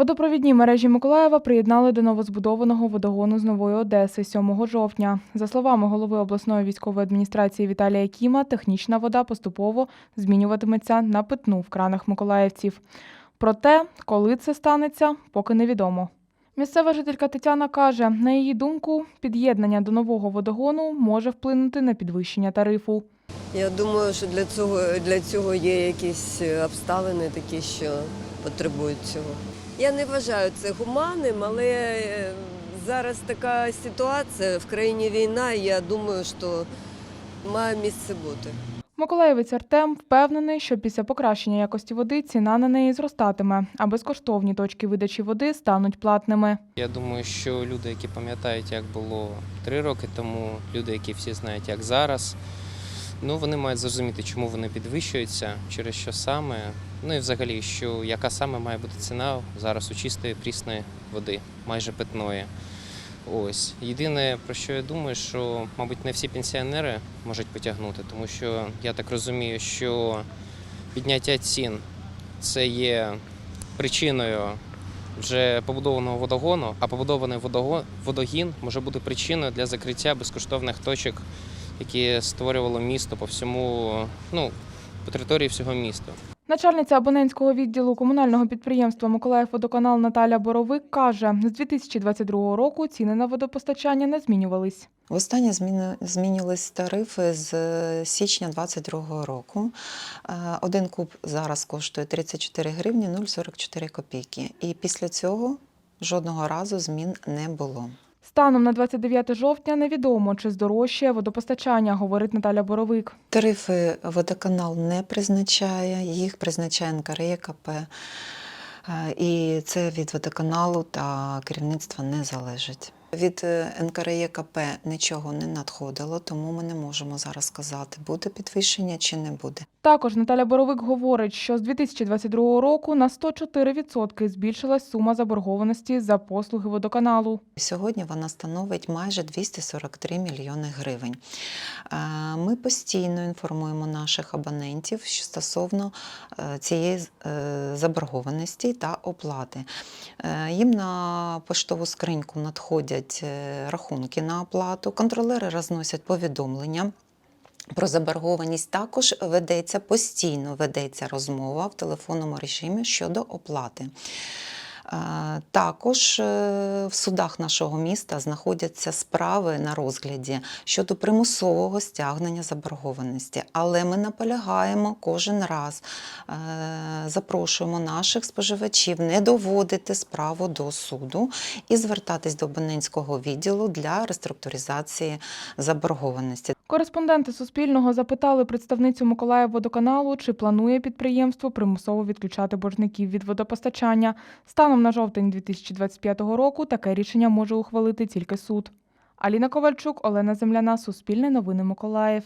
Водопровідні мережі Миколаєва приєднали до новозбудованого водогону з Нової Одеси 7 жовтня. За словами голови обласної військової адміністрації Віталія Кіма, технічна вода поступово змінюватиметься на питну в кранах миколаївців. Проте, коли це станеться, поки невідомо. Місцева жителька Тетяна каже, на її думку, під'єднання до нового водогону може вплинути на підвищення тарифу. Я думаю, що для цього, для цього є якісь е, обставини такі, що потребують цього. Я не вважаю це гуманним, але е, зараз така ситуація, в країні війна, і я думаю, що має місце бути. Миколаївець Артем впевнений, що після покращення якості води ціна на неї зростатиме, а безкоштовні точки видачі води стануть платними. Я думаю, що люди, які пам'ятають, як було три роки тому, люди, які всі знають, як зараз, ну вони мають зрозуміти, чому вони підвищуються, через що саме. Ну і взагалі, що яка саме має бути ціна зараз у чистої прісної води, майже питної. Ось єдине про що я думаю, що мабуть не всі пенсіонери можуть потягнути, тому що я так розумію, що підняття цін це є причиною вже побудованого водогону, а побудований водогін може бути причиною для закриття безкоштовних точок, які створювало місто по всьому, ну по території всього міста. Начальниця абонентського відділу комунального підприємства Миколаївводоканал Наталя Боровик каже, з 2022 року ціни на водопостачання не змінювались. Востаннє зміни- змінювались тарифи з е, січня 2022 року. Е, Один куб зараз коштує 34 гривні 0,44 копійки. І після цього жодного разу змін не було. Станом на 29 жовтня невідомо, чи здорожчає водопостачання, говорить Наталя Боровик. Тарифи водоканал не призначає, їх призначає НКРЕКП. Е, І це від водоканалу та керівництва не залежить. Від е, НКРЕКП нічого не надходило, тому ми не можемо зараз сказати, буде підвищення чи не буде. Також Наталя Боровик говорить, що з 2022 року на 104% збільшилась сума заборгованості за послуги водоканалу. Сьогодні вона становить майже 243 мільйони гривень. Е, Ми постійно інформуємо наших абонентів стосовно е, цієї заборгованості та оплати. Їм на поштову скриньку надходять е, рахунки на оплату, контролери розносять повідомлення. Про заборгованість також ведеться постійно ведеться розмова в телефонному режимі щодо оплати. Також е, в судах нашого міста знаходяться справи на розгляді щодо примусового стягнення заборгованості. Але ми наполягаємо кожен раз, е, запрошуємо наших споживачів не доводити справу до суду і звертатись до абонентського відділу для реструктуризації заборгованості. Кореспонденти Суспільного запитали представницю Миколаївводоканалу, чи планує підприємство примусово відключати боржників від водопостачання. Станом на жовтень 2025 року таке рішення може ухвалити тільки суд. Аліна Ковальчук, Олена Земляна, Суспільне новини Миколаїв.